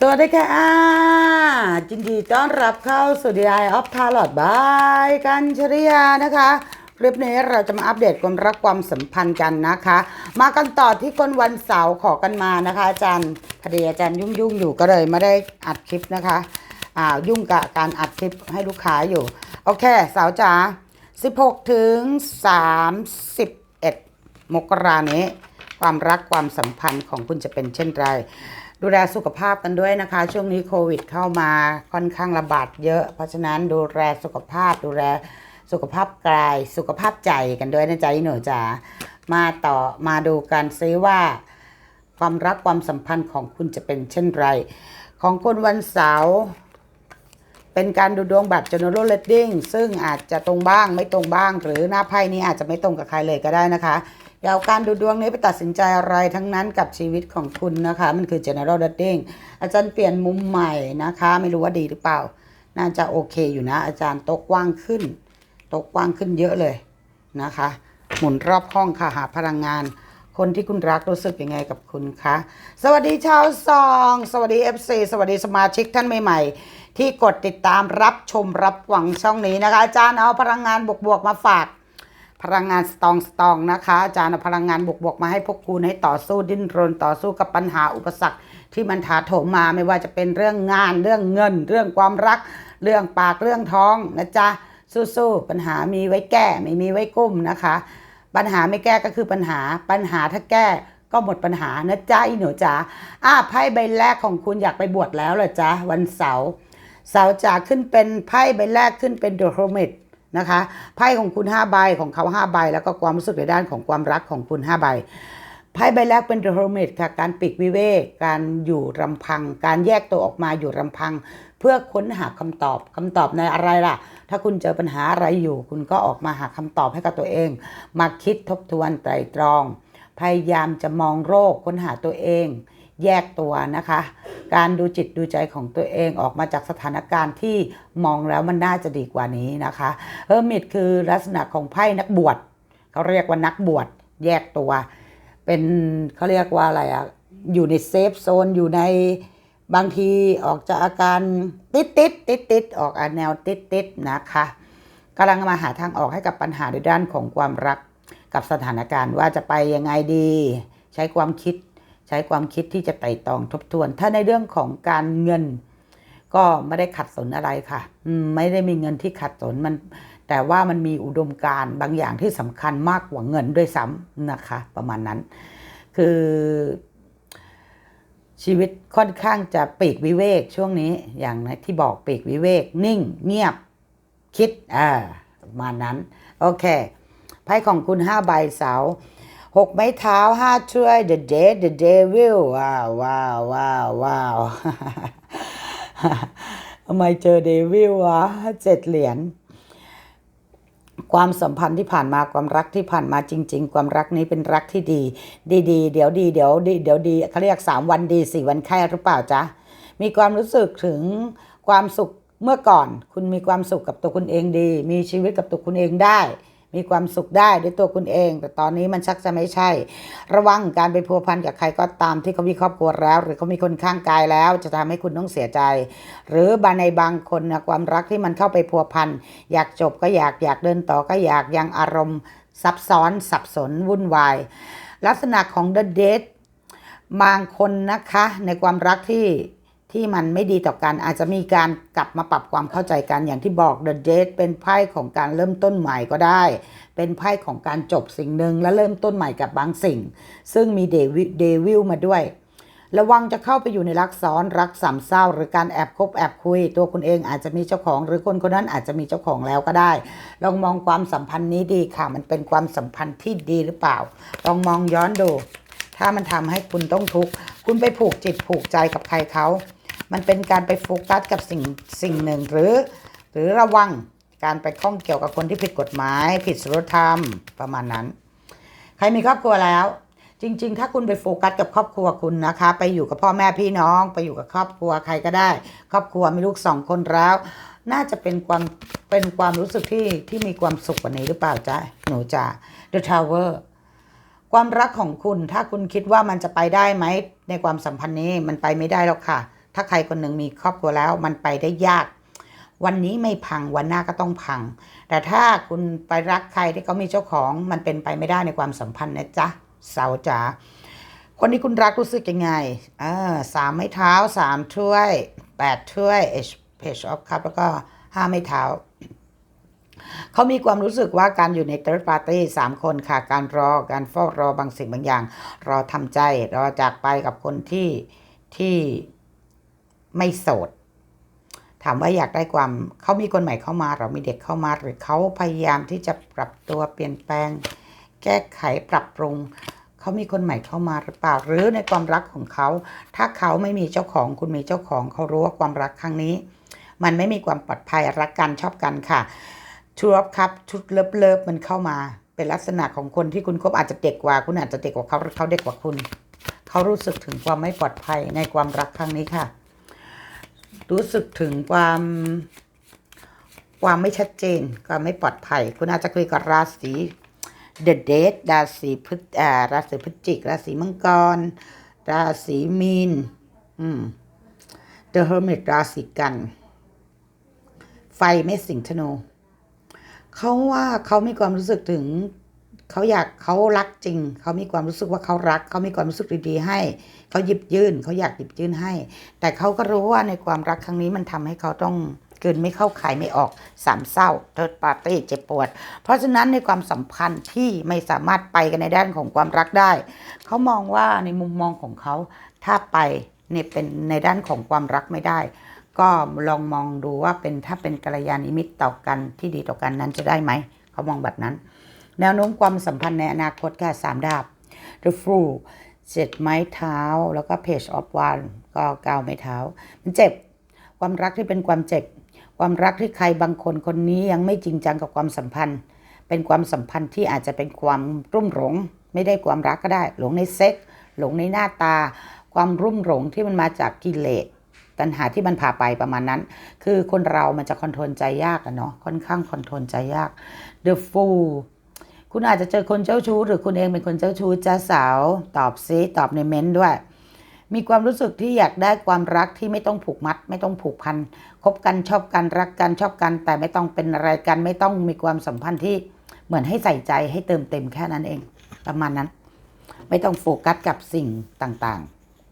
สวัสดีค่ะอายินดีต้อนรับเข้าสู่ DI of t a l o t บายกันชริยานะคะคลิปนี้เราจะมาอัปเดตความรักความสัมพันธ์กันนะคะ มากันต่อที่คนวันเสาร์ขอกันมานะคะ อาจารย์พอดีอาจารย์ยุ่งยุ่งๆอยู่ก็เลยไม่ได้อัดคลิปนะคะอ่ายุ่งกับการอัดคลิปให้ลูกค้าอยู่ โอเคสาวจ๋า16 ถึง 31 มกรานี้ ความรักความสัมพันธ์ของคุณจะเป็นเช่นไร ดูแลสุขภาพกันด้วยนะคะ ช่วงนี้โควิดเข้ามาค่อนข้างระบาดเยอะ เพราะฉะนั้นดูแลสุขภาพดูแลสุขภาพกายสุขภาพใจกันด้วยนะจ๊ะหนูจ๋ามาต่อมาดูกันซิว่า ความรักความสัมพันธ์ของคุณจะเป็นเช่นไร ของคนวันเสาร์เป็นการดูดวงแบบ general reading ซึ่งอาจจะตรงบ้างไม่ตรงบ้าง หรือหน้าไพ่นี้อาจจะไม่ตรงกับใครเลยก็ได้นะคะ อย่าเอาการดูดวงนี้ไปตัดสินใจอะไรทั้งนั้นกับชีวิตของคุณนะคะ มันคือ general reading อาจารย์เปลี่ยนมุมใหม่นะคะ ไม่รู้ว่าดีหรือเปล่า น่าจะโอเคอยู่นะ อาจารย์โต๊ะกว้างขึ้นโต๊ะกว้างขึ้นเยอะเลยนะคะ หมุนรอบห้องค่ะหาพลังงาน คนที่คุณรักรู้สึกยังไงกับคุณคะสวัสดีชาวซอง สวัสดี FC สวัสดีสมาชิกท่านใหม่ๆที่กดติดตามรับชมรับหวังช่องนี้นะคะ อาจารย์เอาพลังงานบวกๆมาฝาก พลังงานสตองสตองนะคะ อาจารย์พลังงานบวกๆมาให้พวกคุณให้ต่อสู้ดิ้นรนต่อสู้กับปัญหาอุปสรรค ที่มันถาโถมมาไม่ว่าจะเป็นเรื่องงานเรื่องเงิน เรื่องความรัก เรื่องปากเรื่องท้องนะจ๊ะสู้ๆปัญหามีไว้แก้ไม่มีไว้กุ้มนะคะ ปัญหาไม่แก้ก็คือปัญหาปัญหาถ้าแก้ก็หมดปัญหานะจ๊ะอีหนูจ๋าอะไพ่ใบแรกของคุณอยากไปบวชแล้วเหรอจ๊ะวันเสาร์เสาร์จะขึ้นเป็นไพ่ใบแรกขึ้นเป็น The Hermit นะคะไพ่ของคุณ5ใบของเขา5ใบแล้วก็ความรู้สึกในด้านของความรักของคุณ5ใบไพ่ใบแรกเป็น The Hermit ค่ะ การปลีกวิเวก การอยู่รำพัง การแยกตัวออกมาอยู่รำพัง เพื่อค้นหาคำตอบคำตอบในอะไรล่ะ ถ้าคุณเจอปัญหาอะไรอยู่ คุณก็ออกมาหาคำตอบให้กับตัวเอง มาคิดทบทวนไตรตรอง พยายามจะมองโรคค้นหาตัวเอง แยกตัวนะคะ การดูจิตดูใจของตัวเองออกมาจากสถานการณ์ที่มองแล้วมันน่าจะดีกว่านี้นะคะเฮอร์มิตคือลักษณะของไพ่นักบวชเขาเรียกว่านักบวชแยกตัว เป็นเขาเรียกว่าอะไรอะอยู่ในเซฟโซนอยู่ในบางทีออกจากอาการติดติดติดติดออกอแนวติดติดนะคะกำลังมาหาทางออกให้กับปัญหาในด้านของความรักกับสถานการณ์ว่าจะไปยังไงดี ใช้ความคิด ใช้ความคิดที่จะไต่ตองทบทวน ถ้าในเรื่องของการเงิน ก็ไม่ได้ขัดสนอะไรค่ะไม่ได้มีเงินที่ขัดสนมัน แต่ว่ามันมีอุดมการณ์บางอย่างที่สำคัญมากกว่าเงินด้วยซ้ำนะคะ ประมาณนั้น คือชีวิตค่อนข้างจะปีกวิเวกช่วงนี้อย่างที่บอกปีกวิเวก นิ่ง เงียบคิดอ่าประมาณนั้น โอเคไพ่ของคุณห้าใบเสา หกไม้เท้าห้าช่วย the dead the devil ว้าวว้าวว้าวว้าวทำไมเจอเดวิลวะเจ็ดเหรียญความสัมพันธ์ที่ผ่านมาความรักที่ผ่านมาจริง ๆ ความรักนี้เป็นรักที่ดี ดีๆเดี๋ยวดีเดี๋ยวดีเดี๋ยวดีเขาเรียกสามวันดีสี่วันแค่หรือเปล่าจ๊ะมีความรู้สึกถึงความสุขเมื่อก่อน คุณมีความสุขกับตัวคุณเองดี มีชีวิตกับตัวคุณเองได้ มีความสุขได้ด้วยตัวคุณเอง แต่ตอนนี้มันชักจะไม่ใช่ ระวังการไปพัวพันกับใครก็ตามที่เขามีครอบครัวแล้ว หรือเขามีคนข้างกายแล้ว จะทำให้คุณต้องเสียใจ หรือบางในบางคนนะความรักที่มันเข้าไปพัวพันอยากจบก็อยากอยากเดินต่อก็อยากยังอารมณ์ซับซ้อนสับสนวุ่นวาย ลักษณะของ The Date บางคนนะคะในความรักที่ ที่มันไม่ดีต่อกันอาจจะมีการกลับมาปรับความเข้าใจกันอย่างที่บอก The Date เป็นไพ่ของการเริ่มต้นใหม่ก็ได้ เป็นไพ่ของการจบสิ่งหนึ่งและเริ่มต้นใหม่กับบางสิ่ง ซึ่งมีเดวิเดวิลมาด้วย ระวังจะเข้าไปอยู่ในรักซ้อนรักสามเศร้า หรือการแอบคบแอบคุย ตัวคุณเองอาจจะมีเจ้าของ หรือคนคนนั้นอาจจะมีเจ้าของแล้วก็ได้ ลองมองความสัมพันธ์นี้ดีค่ะ มันเป็นความสัมพันธ์ที่ดีหรือเปล่า ลองมองย้อนดูถ้ามันทำให้คุณต้องทุกข์ คุณไปผูกจิตผูกใจกับใครเขา มันเป็นการไปโฟกัสกับสิ่งสิ่งหนึ่ง หรือ หรือระวังการไปข้องเกี่ยวกับคนที่ผิดกฎหมาย ผิดศีลธรรมประมาณนั้น ใครมีครอบครัวแล้ว จริง ๆ ถ้าคุณไปโฟกัสกับครอบครัวคุณนะคะ ไปอยู่กับพ่อแม่พี่น้อง ไปอยู่กับครอบครัวใครก็ได้ ครอบครัวมีลูกสองคนแล้ว น่าจะเป็นความเป็นความรู้สึกที่ที่มีความสุขกว่านี้หรือเปล่าจ๊ะหนูจ๋า The Tower ความรักของคุณถ้าคุณคิดว่ามันจะไปได้ไหมในความสัมพันธ์นี้มันไปไม่ได้หรอกค่ะ ถ้าใครคนหนึ่งมีครอบครัวแล้วมันไปได้ยาก วันนี้ไม่พังวันหน้าก็ต้องพัง แต่ถ้าคุณไปรักใครที่เขามีเจ้าของมันเป็นไปไม่ได้ในความสัมพันธ์นะจ๊ะสาวจ๋าคนที่คุณรักรู้สึกยังไงอ่าสามไม้เท้าสามถ้วยแปดถ้วยเพจออฟคัพแล้วก็ห้าไม้เท้าเขามีความรู้สึกว่าการอยู่ใน third party สามคนค่ะ การรอ การเฝ้ารอบางสิ่งบางอย่าง รอทำใจ รอจากไปกับคนที่ที่ ไม่โสด ถามว่าอยากได้ความเขามีคนใหม่เข้ามาเรามีเด็กเข้ามาหรือเขาพยายามที่จะปรับตัวเปลี่ยนแปลง แก้ไขปรับปรุงเขามีคนใหม่เข้ามาหรือเปล่าหรือในความรักของเขา ถ้าเขาไม่มีเจ้าของคุณมีเจ้าของเขารู้ว่าความรักครั้งนี้ มันไม่มีความปลอดภัยรักกันชอบกันค่ะชูรอบครับชุดเลิฟเลิฟมันเข้ามา เป็นลักษณะของคนที่คุณคบอาจจะเด็กกว่า คุณอาจจะเด็กกว่าเขาหรือเขาเด็กกว่าคุณ เขารู้สึกถึงความไม่ปลอดภัยในความรักครั้งนี้ค่ะ รู้สึกถึงความความไม่ชัดเจนความไม่ปลอดภัย คุณอาจจะคุยกับราศีเดอะเดทราศีพฤศอ่าราศีพฤศจิก ราศีมังกร ราศีมีนอืม The Hermit ราศีกัน ไฟเมษสิงห์ธนูเขาว่าเขามีความรู้สึกถึง เขาอยากเขารักจริง เขามีความรู้สึกว่าเขารัก เขามีความรู้สึกดีๆให้ เขาหยิบยื่น เขาอยากหยิบยื่นให้ แต่เขาก็รู้ว่าในความรักครั้งนี้มันทำให้เขาต้องเกินไม่เข้าขายไม่ออกสามเศร้าเทิดปาร์ตี้เจ็บปวด เพราะฉะนั้นในความสัมพันธ์ที่ไม่สามารถไปกันในด้านของความรักได้ เขามองว่าในมุมมองของเขาถ้าไปเนี่ยเป็นในด้านของความรักไม่ได้ ก็ลองมองดูว่าเป็นถ้าเป็นกัลยาณมิตรต่อกันที่ดีต่อกันนั้นจะได้ไหม เขามองแบบนั้น แนวโน้มความสัมพันธ์ในอนาคตค่ะสามดาบ The Fool เจ็ดไม้เท้า แล้วก็ Page of One ก็เก้าไม้เท้า มันเจ็บ ความรักที่เป็นความเจ็บ ความรักที่ใครบางคนคนนี้ยังไม่จริงจังกับความสัมพันธ์ เป็นความสัมพันธ์ที่อาจจะเป็นความรุ่มหลง ไม่ได้ความรักก็ได้ หลงในเซ็กส์หลงในหน้าตา ความรุ่มหลงที่มันมาจากกิเลสตัณหาที่มันพาไปประมาณนั้น คือคนเรามันจะคอนโทรลใจยากอะเนาะ ค่อนข้างคอนโทรลใจยาก The Fool คุณอาจจะเจอคนเจ้าชู้ หรือคุณเองเป็นคนเจ้าชู้จ้าสาวตอบซิตอบในเม้นต์ด้วย มีความรู้สึกที่อยากได้ความรักที่ไม่ต้องผูกมัด ไม่ต้องผูกพันคบกันชอบกันรักกันชอบกัน แต่ไม่ต้องเป็นอะไรกัน ไม่ต้องมีความสัมพันธ์ที่เหมือนให้ใส่ใจให้เติมเต็มแค่นั้นเอง ประมาณนั้น ไม่ต้องโฟกัสกับสิ่งต่าง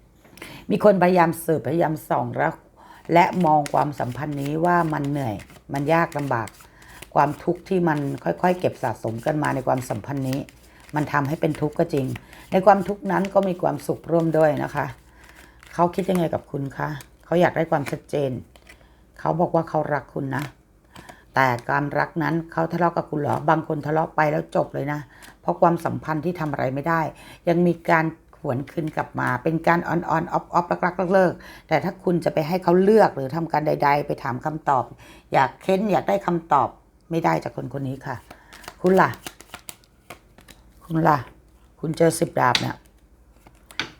ๆ มีคนพยายามสืบพยายามส่องแล้วและมองความสัมพันธ์นี้ว่ามันเหนื่อย มันยากลำบาก ความทุกข์ที่มันค่อยๆ เก็บสะสมกันมาในความสัมพันธ์นี้ มันทำให้เป็นทุกข์ก็จริง ในความทุกข์นั้นก็มีความสุขร่วมด้วยนะคะ เขาคิดยังไงกับคุณคะเขาอยากได้ความชัดเจน เขาบอกว่าเขารักคุณนะ แต่การรักนั้นเขาทะเลาะกับคุณเหรอบางคนทะเลาะไปแล้วจบเลยนะ เพราะความสัมพันธ์ที่ทำอะไรไม่ได้ ยังมีการหวนคืนกลับมาเป็นการออนออนออฟออฟรักรักเลิกๆแต่ถ้าคุณจะไปให้เขาเลือกหรือทำการใด ๆ ไปถามคำตอบ อยากเค้นอยากได้คำตอบ ไม่ได้จากคนคนนี้ค่ะ คุณล่ะ คุณล่ะ คุณเจอสิบดาบเนี่ย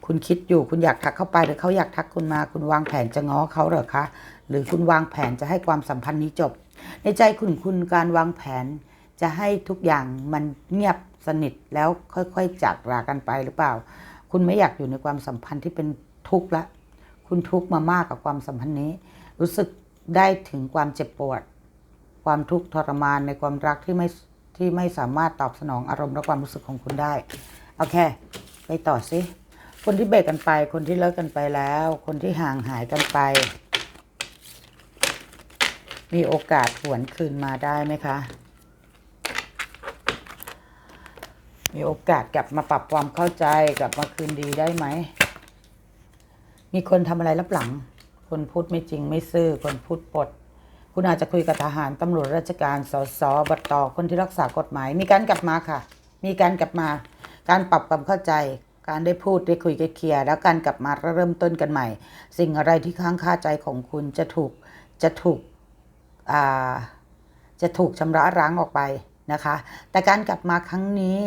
คุณคิดอยู่คุณอยากทักเข้าไปหรือเขาอยากทักคุณมา คุณวางแผนจะง้อเขาเหรอคะ หรือคุณวางแผนจะให้ความสัมพันธ์นี้จบ ในใจคุณคุณการวางแผนจะให้ทุกอย่างมันเงียบสนิทแล้วค่อยๆจากลากันไปหรือเปล่า คุณไม่อยากอยู่ในความสัมพันธ์ที่เป็นทุกข์ละ คุณทุกข์มามากกับความสัมพันธ์นี้ รู้สึกได้ถึงความเจ็บปวด ความทุกข์ทรมานในความรักที่ไม่ที่ไม่สามารถตอบสนองอารมณ์และความรู้สึกของคุณได้โอเค ไปต่อสิคนที่เบรกกันไป คนที่เลิกกันไปแล้ว คนที่ห่างหายกันไป มีโอกาสหวนคืนมาได้ไหมคะ มีโอกาสกลับมาปรับความเข้าใจกลับมาคืนดีได้ไหม มีคนทำอะไรลับหลัง คนพูดไม่จริงไม่ซื่อ คนพูดปด คุณอาจจะคุยกับทหารตำรวจราชการสสบตคนที่รักษากฎหมาย มีการกลับมาค่ะ มีการกลับมา การปรับความเข้าใจ การได้พูดได้คุยได้เคลียร์แล้วการกลับมาเริ่มต้นกันใหม่ สิ่งอะไรที่ค้างคาใจของคุณจะถูกจะถูกจะถูกชำระล้างออกไปนะคะ แต่การกลับมาครั้งนี้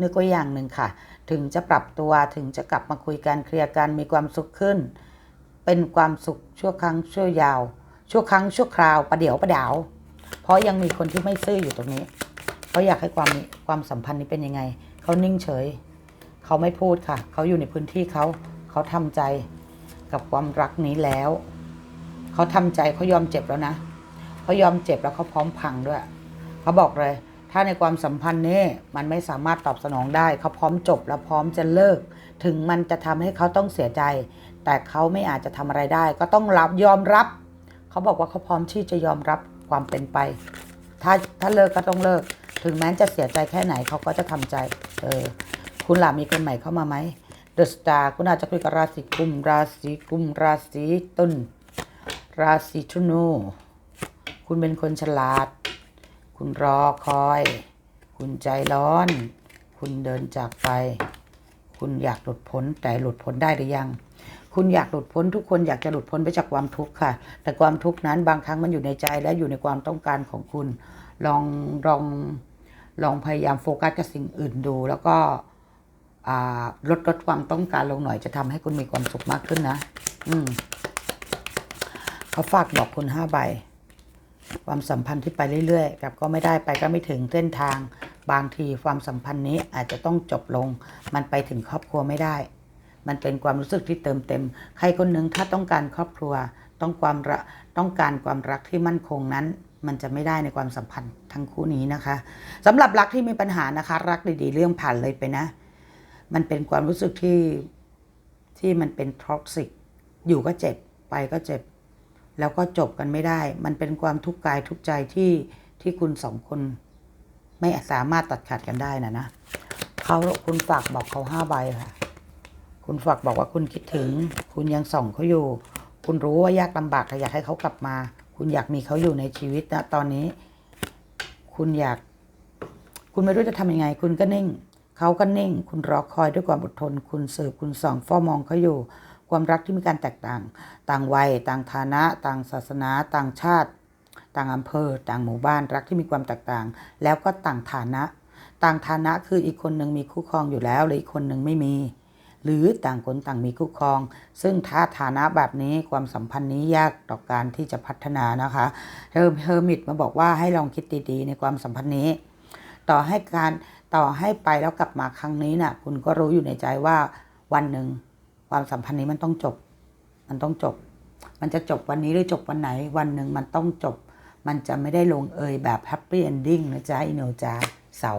นึกไว้อย่างหนึ่งค่ะ ถึงจะปรับตัวถึงจะกลับมาคุยกันเคลียร์กันมีความสุขขึ้น เป็นความสุขชั่วครั้งชั่วยาว ชั่วครั้งชั่วคราวประเดี๋ยวประดาว เพราะยังมีคนที่ไม่ซื่ออยู่ตรงนี้เขาอยากให้ความความสัมพันธ์นี้เป็นยังไงเขานิ่งเฉยเขาไม่พูดค่ะเขาอยู่ในพื้นที่เขาเขาทำใจกับความรักนี้แล้วเขาทำใจเขายอมเจ็บแล้วนะเขายอมเจ็บแล้วเขาพร้อมพังด้วยเขาบอกเลย ถ้าในความสัมพันธ์นี้มันไม่สามารถตอบสนองได้เขาพร้อมจบและพร้อมจะเลิก ถึงมันจะทำให้เขาต้องเสียใจ แต่เขาไม่อาจจะทำอะไรได้ ก็ต้องรับยอมรับ เขาบอกว่าเขาพร้อมที่จะยอมรับความเป็นไป ถ้าถ้าเลิกก็ต้องเลิก ถึงแม้จะเสียใจแค่ไหนเขาก็จะทำใจ เออ คุณหล่ะมีคนใหม่เข้ามาไหมเดอะสตาร์คุณอาจจะคุยกับราศีกุม ราศีกุม ราศีตุลราศีธนูคุณเป็นคนฉลาด คุณรอคอย คุณใจร้อน คุณเดินจากไป คุณอยากหลุดพ้นแต่หลุดพ้นได้หรือยัง คุณอยากหลุดพ้นทุกคนอยากจะหลุดพ้นไปจากความทุกข์ค่ะ แต่ความทุกข์นั้นบางครั้งมันอยู่ในใจและอยู่ในความต้องการของคุณ ลองลองลองพยายามโฟกัสกับสิ่งอื่นดู แล้วก็ลดลดความต้องการลงหน่อยจะทำให้คุณมีความสุขมากขึ้นนะ อืมเขาฝากบอกคุณห้าใบ ความสัมพันธ์ที่ไปเรื่อยๆกับก็ไม่ได้ไปก็ไม่ถึงเส้นทาง บางทีความสัมพันธ์นี้อาจจะต้องจบลง มันไปถึงครอบครัวไม่ได้ มันเป็นความรู้สึกที่เติมเต็ม ใครคนหนึ่งถ้าต้องการครอบครัว ต้องความระต้องการความรักที่มั่นคงนั้น มันจะไม่ได้ในความสัมพันธ์ทั้งคู่นี้นะคะสำหรับรักที่มีปัญหานะคะ รักดีๆ เรื่องผ่านเลยไปนะ มันเป็นความรู้สึกที่ที่มันเป็นท็อกซิกอยู่ก็เจ็บไปก็เจ็บ แล้วก็จบกันไม่ได้ มันเป็นความทุกข์กายทุกใจที่ที่คุณสองคน ไม่สามารถตัดขาดกันได้นะนะเขาคุณฝากบอกเขาห้าใบค่ะ คุณฝากบอกว่าคุณคิดถึง คุณยังส่องเขาอยู่ คุณรู้ว่ายากลำบากแต่อยากให้เขากลับมา คุณอยากมีเขาอยู่ในชีวิตนะตอนนี้ คุณอยาก คุณไม่รู้จะทำยังไง คุณก็นิ่ง เขาก็นิ่ง คุณรอคอยด้วยความอดทน คุณสืบคุณส่องเฝ้ามองเขาอยู่ ความรักที่มีการแตกต่าง ต่างวัย ต่างฐานะ ต่างศาสนา ต่างชาติ ต่างอำเภอ ต่างหมู่บ้าน รักที่มีความแตกต่าง แล้วก็ต่างฐานะ ต่างฐานะคืออีกคนหนึ่งมีคู่ครองอยู่แล้วและอีกคนหนึ่งไม่มี หรือต่างคนต่างมีคู่ครอง ซึ่งถ้าฐานะแบบนี้ความสัมพันธ์นี้ยากต่อการที่จะพัฒนานะคะเฮอร์เฮอร์มิตมาบอกว่าให้ลองคิดดีๆในความสัมพันธ์นี้ ต่อให้การต่อให้ไปแล้วกลับมาครั้งนี้น่ะ คุณก็รู้อยู่ในใจว่าวันหนึ่งความสัมพันธ์นี้มันต้องจบ มันต้องจบ มันจะจบวันนี้หรือจบวันไหน วันหนึ่งมันต้องจบ มันจะไม่ได้ลงเอยแบบแฮปปี้เอนดิ้งนะจ๊ะอินโนจาเสา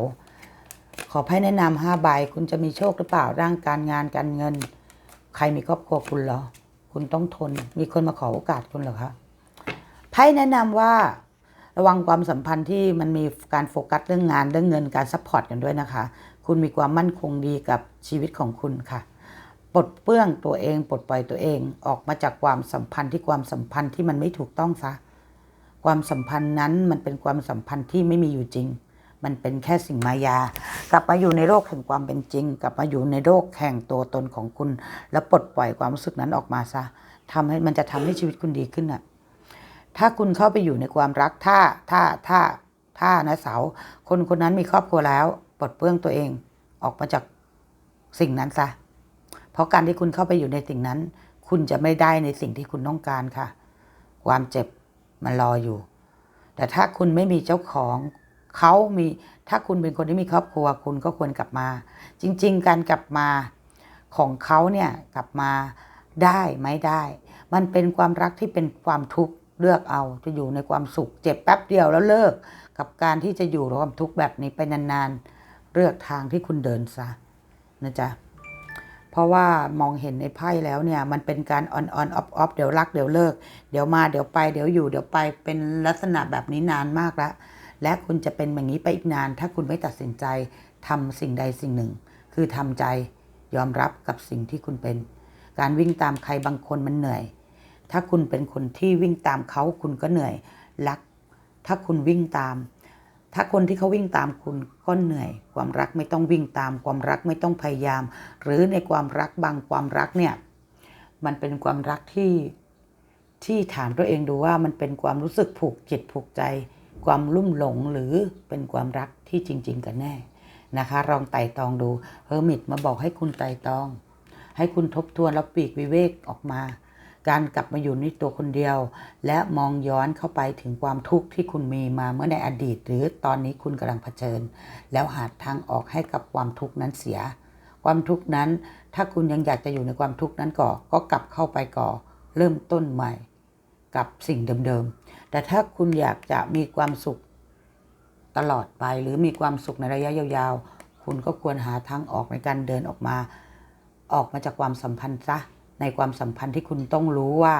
ขอให้แนะนำห้าใบคุณจะมีโชคหรือเปล่าร่างการงานการเงิน ใครมีครอบครัวคุณเหรอ คุณต้องทน มีคนมาขอโอกาสคุณเหรอคะไพ่แนะนำว่าระวังความสัมพันธ์ที่มันมีการโฟกัสเรื่องงานเรื่องเงินการซัพพอร์ตกันด้วยนะคะ คุณมีความมั่นคงดีกับชีวิตของคุณค่ะปลดเปลื้องตัวเองปลดปล่อยตัวเองออกมาจากความสัมพันธ์ที่ความสัมพันธ์ที่มันไม่ถูกต้องซะความสัมพันธ์นั้นมันเป็นความสัมพันธ์ที่ไม่มีอยู่จริง มันเป็นแค่สิ่งมายา กลับมาอยู่ในโลกแห่งความเป็นจริง กลับมาอยู่ในโลกแห่งตัวตนของคุณ แล้วปลดปล่อยความรู้สึกนั้นออกมาซะทำให้มันจะทำให้ชีวิตคุณดีขึ้นน่ะถ้าคุณเข้าไปอยู่ในความรักถ้าถ้าถ้าถ้านะเสา คนคนนั้นมีครอบครัวแล้วปลดเปลื้องตัวเองออกมาจากสิ่งนั้นซะเพราะการที่คุณเข้าไปอยู่ในสิ่งนั้น คุณจะไม่ได้ในสิ่งที่คุณต้องการค่ะ ความเจ็บมันรออยู่ แต่ถ้าคุณไม่มีเจ้าของ เขามีถ้าคุณเป็นคนที่มีครอบครัว คุณก็ควรกลับมา จริง ๆ การกลับมาของเขาเนี่ยกลับมาได้ไม่ได้ มันเป็นความรักที่เป็นความทุกข์เลือกเอาจะอยู่ในความสุข เจ็บแป๊บเดียวแล้วเลิก กับการที่จะอยู่ในความทุกข์แบบนี้ไปนานๆ เลือกทางที่คุณเดินซะนะจ๊ะเพราะว่ามองเห็นในไพ่แล้วเนี่ย มันเป็นการออนออนออฟออฟเดี๋ยวรักเดี๋ยวเลิก เดี๋ยวมาเดี๋ยวไปเดี๋ยวอยู่เดี๋ยวไปเป็นลักษณะแบบนี้นานมากแล้ว และคุณจะเป็นแบบนี้ไปอีกนาน ถ้าคุณไม่ตัดสินใจทำสิ่งใดสิ่งหนึ่ง คือทำใจยอมรับกับสิ่งที่คุณเป็น การวิ่งตามใครบางคนมันเหนื่อย ถ้าคุณเป็นคนที่วิ่งตามเขาคุณก็เหนื่อยรัก ถ้าคุณวิ่งตาม ถ้าคนที่เขาวิ่งตามคุณก็เหนื่อย ความรักไม่ต้องวิ่งตาม ความรักไม่ต้องพยายาม หรือในความรักบางความรักเนี่ยมันเป็นความรักที่ที่ถามตัวเองดูว่ามันเป็นความรู้สึกผูกจิตผูกใจ ความลุ่มหลงหรือเป็นความรักที่จริง ๆ กันแน่นะคะลองไต่ตองดูเฮอร์มิตมาบอกให้คุณไต่ตอง ให้คุณทบทวนแล้วปีกวิเวกออกมา การกลับมาอยู่ในตัวคนเดียว และมองย้อนเข้าไปถึงความทุกข์ที่คุณมีมาเมื่อในอดีต หรือตอนนี้คุณกำลังเผชิญ แล้วหาทางออกให้กับความทุกข์นั้นเสีย ความทุกข์นั้น ถ้าคุณยังอยากจะอยู่ในความทุกข์นั้นก่อก็กลับเข้าไปก่อ เริ่มต้นใหม่ กับสิ่งเดิมๆ แต่ถ้าคุณอยากจะมีความสุขตลอดไปหรือมีความสุขในระยะยาวๆ คุณก็ควรหาทางออกในการเดินออกมา ออกมาจากความสัมพันธ์ซะในความสัมพันธ์ที่คุณต้องรู้ว่า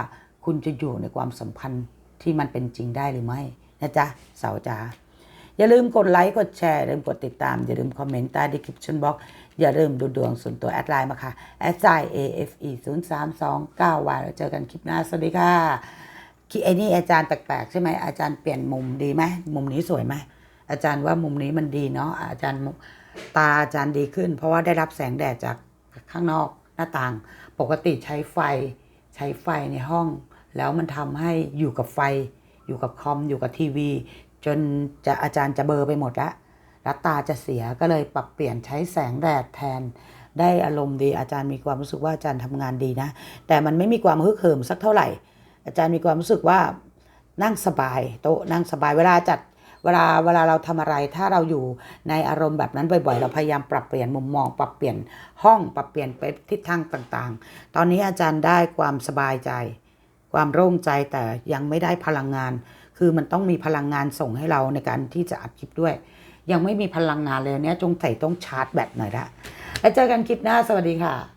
คุณจะอยู่ในความสัมพันธ์ที่มันเป็นจริงได้หรือไม่นะจ๊ะสาวจ๋าอย่าลืมกดไลค์กดแชร์อย่าลืมกดติดตาม อย่าลืมคอมเมนต์ใต้ description box อย่าลืมดูดวงส่วนตัวแอดไลน์มาค่ะแอดไซ AFE 0 3 2 9วาแล้วเจอกันคลิปหน้า สวัสดีค่ะ คิไอ้นี่อาจารย์แปลกๆใช่ไหมอาจารย์เปลี่ยนมุมดีไหมมุมนี้สวยไหมอาจารย์ว่ามุมนี้มันดีเนาะอาจารย์ตาอาจารย์ดีขึ้น เพราะว่าได้รับแสงแดดจากข้างนอกหน้าต่าง ปกติใช้ไฟ ใช้ไฟในห้อง แล้วมันทำให้อยู่กับไฟ อยู่กับคอมอยู่กับทีวี จนจะอาจารย์จะเบลอร์ไปหมดแล้วแล้วตาจะเสียก็เลยปรับเปลี่ยนใช้แสงแดดแทน ได้อารมณ์ดีอาจารย์มีความรู้สึกว่าอาจารย์ทำงานดีนะ แต่มันไม่มีความฮึกเหิมสักเท่าไหร่ อาจารย์มีความรู้สึกว่านั่งสบายโต๊ะนั่งสบายเวลาจัดเวลาเวลาเราทำอะไรถ้าเราอยู่ในอารมณ์แบบนั้นบ่อยๆ เราพยายามปรับเปลี่ยนมุมมอง ปรับเปลี่ยนห้องปรับเปลี่ยนไปทิศทางต่างๆ ตอนนี้อาจารย์ได้ความสบายใจ ความโล่งใจแต่ยังไม่ได้พลังงาน คือมันต้องมีพลังงานส่งให้เราในการที่จะอัดคลิปด้วย ยังไม่มีพลังงานเลยเนี่ยจงใส่ต้องชาร์จแบตหน่อยละแล้วเจอกันคลิปหน้าสวัสดีค่ะ